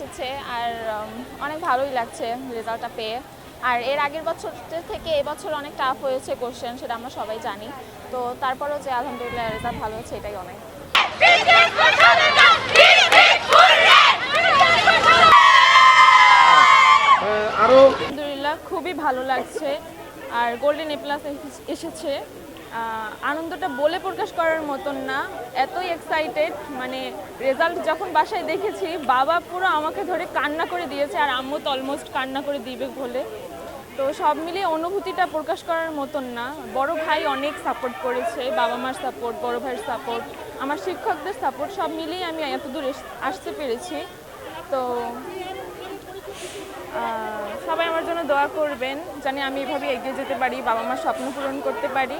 এসেছে আর অনেক ভালোই লাগছে রেজাল্টটা পেয়ে। আর এর আগের বছর থেকে এবছর অনেক টাফ হয়েছে কোশ্চেন সেটা আমরা সবাই জানি। তো তারপরেও যে আলহামদুলিল্লাহ রেজাল্ট ভালো হচ্ছে এটাই অনেক। আলহামদুলিল্লাহ খুবই ভালো লাগছে। আর গোল্ডেন এ প্লাস এসেছে। আনন্দটা বলে প্রকাশ করার মতন না। এতই এক্সাইটেড মানে রেজাল্ট যখন বাসায় দেখেছি, বাবা পুরো আমাকে ধরে কান্না করে দিয়েছে, আর আম্মু তো অলমোস্ট কান্না করে দিবে বলে। তো সব মিলিয়ে অনুভূতিটা প্রকাশ করার মতন না। বড় ভাই অনেক সাপোর্ট করেছে, বাবা মার সাপোর্ট বড় ভাইয়ের সাপোর্ট আমার শিক্ষকদের সাপোর্ট সব মিলিয়ে আমি এত দূর আসতে পেরেছি। তো সবাই আমার জন্য দোয়া করবেন, জানি আমি এভাবে এগিয়ে যেতে পারি, বাবা মার স্বপ্ন পূরণ করতে পারি।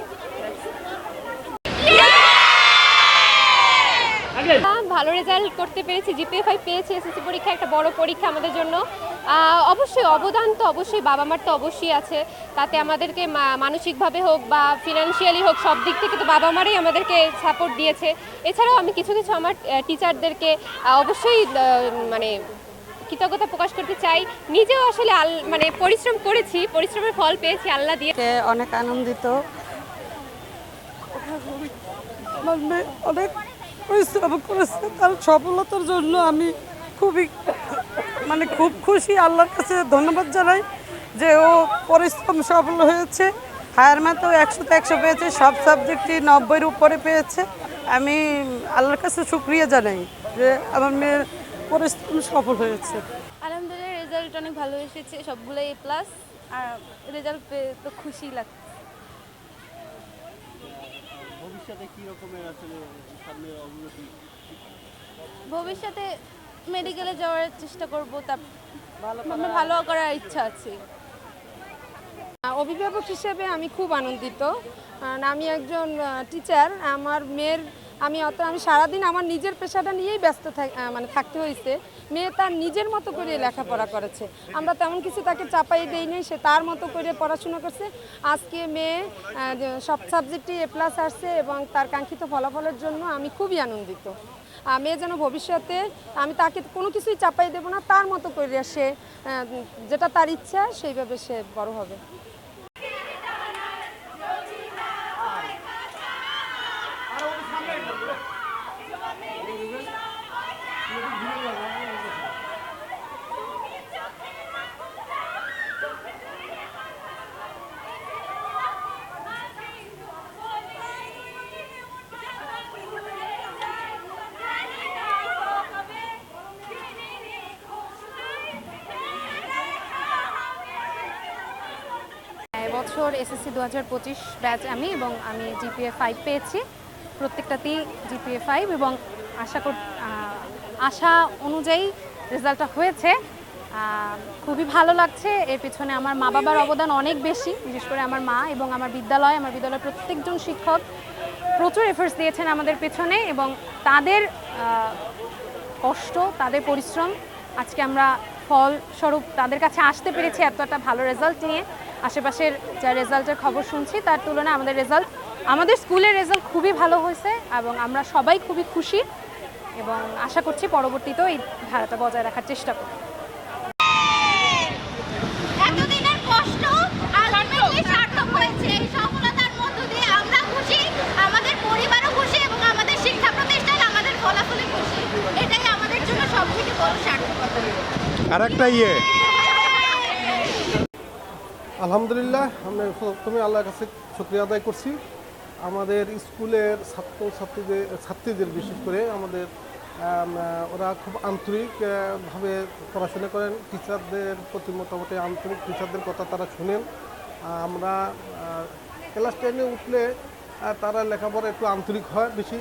ভালো রেজাল্ট করতে পেরেছি জিপিএ ফাইভ পেয়েছি এসএসসি পরীক্ষা একটা বড় পরীক্ষা আমাদের জন্য। অবশ্যই অবদান তো অবশ্যই বাবা মার তো অবশ্যই আছে। তাতে আমাদেরকে মা- মানসিকভাবে হোক বা ফিনান্সিয়ালি হোক সব দিক থেকে তো বাবা মারাই আমাদেরকে সাপোর্ট দিয়েছে। এছাড়াও আমি কিছু কিছু আমার টিচারদেরকে অবশ্যই মানে কৃতজ্ঞতা প্রকাশ করতে চাই। নিজেও আসলে আল মানে পরিশ্রম করেছি পরিশ্রমের ফল পেয়েছি আল্লাহ দিয়ে। অনেক আনন্দিত। অনেক পরিশ্রম করেছে, তার সফলতার জন্য আমি খুবই মানে খুব খুশি। আল্লাহর কাছে ধন্যবাদ জানাই যে ও পরিশ্রম সফল হয়েছে। হায়ার ম্যাথেও একশোতে একশো পেয়েছে, সব সাবজেক্টই নব্বইয়ের উপরে পেয়েছে। আমি আল্লাহর কাছে শুক্রিয়া জানাই যে আমার মেয়ের পরিশ্রম সফল হয়েছে। আলহামদুলিল্লাহ রেজাল্ট অনেক ভালো এসেছে সবগুলো এ প্লাস আর রেজাল্ট পেয়ে তো খুশি লাগছে। ভবিষ্যতে কি রকমের আসলে সামনের অগ্রগতি? ভবিষ্যতে মেডিকেলে যাওয়ার চেষ্টা করব তা ভালো ভালো করার ইচ্ছা আছে। অভিভাবক হিসেবে আমি খুব আনন্দিত। কারণ আমি একজন টিচার আমার মেয়ের আমি অত আমি সারাদিন আমার নিজের পেশাটা নিয়েই ব্যস্ত মানে থাকতে হয়েছে। মেয়ে তার নিজের মতো করে লেখাপড়া করেছে। আমরা তেমন কিছু তাকে চাপাই দেই সে তার মতো করে পড়াশোনা করছে। আজকে মেয়ে সব সাবজেক্টে এ প্লাস আসছে এবং তার কাঙ্ক্ষিত ফলাফলের জন্য আমি খুবই আনন্দিত। মেয়ে যেন ভবিষ্যতে আমি তাকে কোনো কিছুই চাপাই দেবো না, তার মতো করে সে যেটা তার ইচ্ছা সেইভাবে সে বড় হবে। এবছর এসএসসি দু হাজার পঁচিশ ব্যাচ আমি এবং আমি জিপিএ ফাইভ পেয়েছি। প্রত্যেকটাতেই জিপিএ ফাইভ এবং আশা কর আশা অনুযায়ী রেজাল্টটা হয়েছে। খুবই ভালো লাগছে। এর পেছনে আমার মা বাবার অবদান অনেক বেশি, বিশেষ করে আমার মা এবং আমার বিদ্যালয়। আমার বিদ্যালয়ের প্রত্যেকজন শিক্ষক প্রচুর এফোর্টস দিয়েছেন আমাদের পেছনে এবং তাদের কষ্ট, তাদের পরিশ্রম আজকে আমরা ফলস্বরূপ তাদের কাছে আসতে পেরেছি এত একটা ভালো রেজাল্ট নিয়ে। আশেপাশের যা রেজাল্টের খবর শুনছি তার তুলনায় আমাদের রেজাল্ট আমাদের স্কুলের রেজাল্ট খুবই ভালো হয়েছে এবং আমরা সবাই খুবই খুশি এবং আশা করছি পরবর্তীতেও এই ধারাটা বজায় রাখার চেষ্টা করব। এতদিনের কষ্ট আলটিমেটলি সার্থক হয়েছে। এই সফলতার মধ্য দিয়ে আমরা খুশি আমাদের পরিবারও খুশি এবং আমাদের শিক্ষা প্রতিষ্ঠান আমাদের ফলাফলে খুশি। এটাই আমাদের জন্য সবথেকে বড় সার্থকতা। আর একটা ইয়ে আলহামদুলিল্লাহ, আমরা প্রথমে আল্লাহর কাছে শুক্রিয়া আদায় করছি। আমাদের স্কুলের ছাত্র ছাত্রীদের ছাত্রীদের বিশেষ করে আমাদের ওরা খুব আন্তরিকভাবে পড়াশোনা করেন। টিচারদের প্রতি মোটামুটি আন্তরিক টিচারদের কথা তারা শুনেন। আমরা ক্লাস টেনে উঠলে তারা লেখাপড়া একটু আন্তরিক হয়, বেশি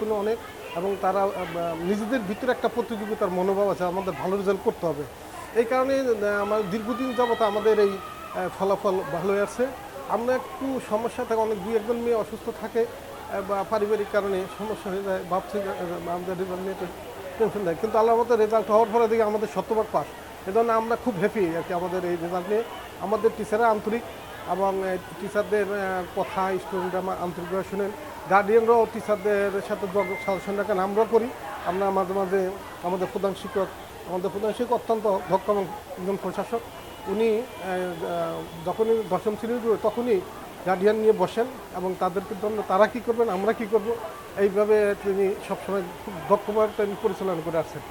তুলে অনেক। এবং তারা নিজেদের ভিতরে একটা প্রতিযোগিতার মনোভাব আছে, আমাদের ভালো রেজাল্ট করতে হবে। এই কারণে আমার দীর্ঘদিন যাবত আমাদের এই ফলাফল ভালো আছে। আমরা একটু সমস্যা থাকে, অনেক দুই একজন মেয়ে অসুস্থ থাকে বা পারিবারিক কারণে সমস্যা হয়ে যায় ভাবছি আমাদের রেজাল্ট নিয়ে টেনশন দেয় কিন্তু আল্লাহ মতো রেজাল্ট হওয়ার পরে দেখি আমাদের শতভাগ পাস। এই জন্য আমরা খুব হ্যাপি আর কি আমাদের এই রেজাল্ট নিয়ে। আমাদের টিচাররা আন্তরিক এবং টিচারদের কথা স্টুডেন্টরা আন্তরিকভাবে শুনেন। গার্ডিয়ানরাও টিচারদের সাথে সাজেশন রাখেন, আমরাও করি। আমরা মাঝে মাঝে আমাদের প্রধান শিক্ষক আমাদের প্রধান শিক্ষক অত্যন্ত দক্ষ একজন প্রশাসক। উনি যখনই দশম শ্রেণির তখনই গার্ডিয়ান নিয়ে বসেন এবং তাদেরকে জন্য তারা কি করবেন? আমরা কি করব? এইভাবে তিনি সবসময় খুব দক্ষভাবে তিনি পরিচালনা করে আসছেন।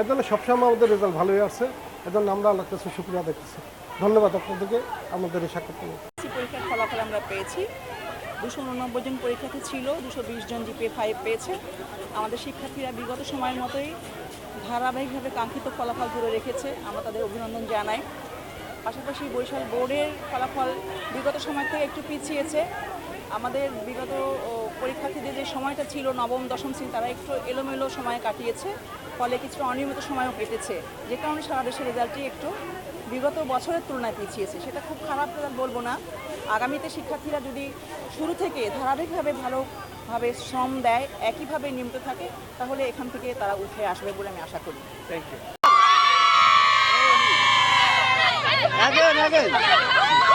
এর জন্য সবসময় আমাদের রেজাল্ট ভালোই আসছে। এর জন্য আমরা আল্লাহ কাছে শুক্রিয়া দেখতেছি ধন্যবাদ আপনাদেরকে। আমাদের এই সাক্ষাৎ পরীক্ষার ফলাফল আমরা পেয়েছি। দুশো উননব্বই জন পরীক্ষার্থী ছিল, দুশো বিশ জন জিপিএ ফাইভ পেয়েছে। আমাদের শিক্ষার্থীরা বিগত সময়ের মতোই ধারাবাহিকভাবে কাঙ্ক্ষিত ফলাফল ধরে রেখেছে, আমরা তাদের অভিনন্দন জানাই। পাশাপাশি বরিশাল বোর্ডের ফলাফল বিগত সময় থেকে একটু পিছিয়েছে। আমাদের বিগত পরীক্ষার্থীদের যে সময়টা ছিল, নবম, দশম শ্রেণি, তারা একটু এলোমেলো সময় কাটিয়েছে, ফলে কিছুটা অনিয়মিত সময়ও কেটেছে। যে কারণে সারা দেশের রেজাল্টটি একটু বিগত বছরের তুলনায় পিছিয়েছে। সেটা খুব খারাপ বলব না। আগামীতে শিক্ষার্থীরা যদি শুরু থেকে ধারাবাহিকভাবে ভালোভাবে শ্রম দেয়, একইভাবে নিয়মিত থাকে, তাহলে এখান থেকে তারা উঠে আসবে বলে আমি আশা করি থ্যাংক again.